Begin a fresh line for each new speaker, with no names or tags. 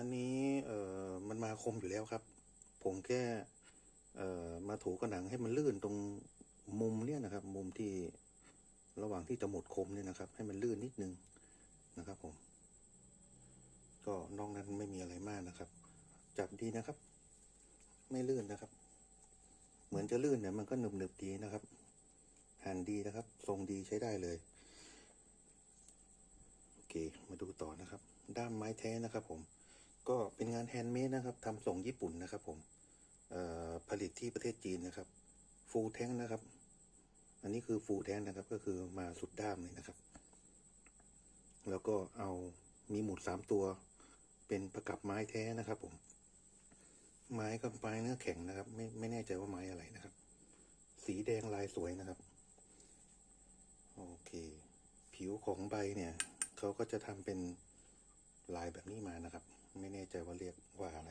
อันนี้เอ่อมันมาคมอยู่แล้วครับ ผมแค่เอ่อมาถูกระหนังให้มันลื่นตรงมุมเนี่ยนะครับ มุมที่ระหว่างที่จะหมดคมเนี่ยนะครับ ให้มันลื่นนิดนึงนะครับ ผม ก็นอกนั้นไม่มีอะไรมากนะครับ จับดีนะครับ ไม่ลื่นนะครับ เหมือนจะลื่นเนี่ยมันก็หนึบหนึบๆดีนะครับหันดีนะครับ ทรงดีใช้ได้เลยโอเค มาดูต่อนะครับ ด้ามไม้แท้นะครับผม ก็เป็นงานแฮนด์เมดนะครับทำส่งญี่ปุ่นนะครับ ผมผลิตที่ประเทศจีนนะครับ ฟูลแท้งนะครับ อันนี้คือฟูลแท้งนะครับ ก็คือมาสุดด้ามเลยนะครับ แล้วก็เอามีหมุดสามตัว เป็นประกับไม้แท้นะครับ ผม ไม้ก็ไม้เนื้อแข็งนะครับ ไม่ไม่แน่ใจว่าไม้อะไรนะครับ สีแดงลายสวยนะครับโอเค ผิวของใบเนี่ยเขาก็จะทำเป็นลายแบบนี้มานะครับ ไม่แน่ใจว่าเรียกว่าอะไร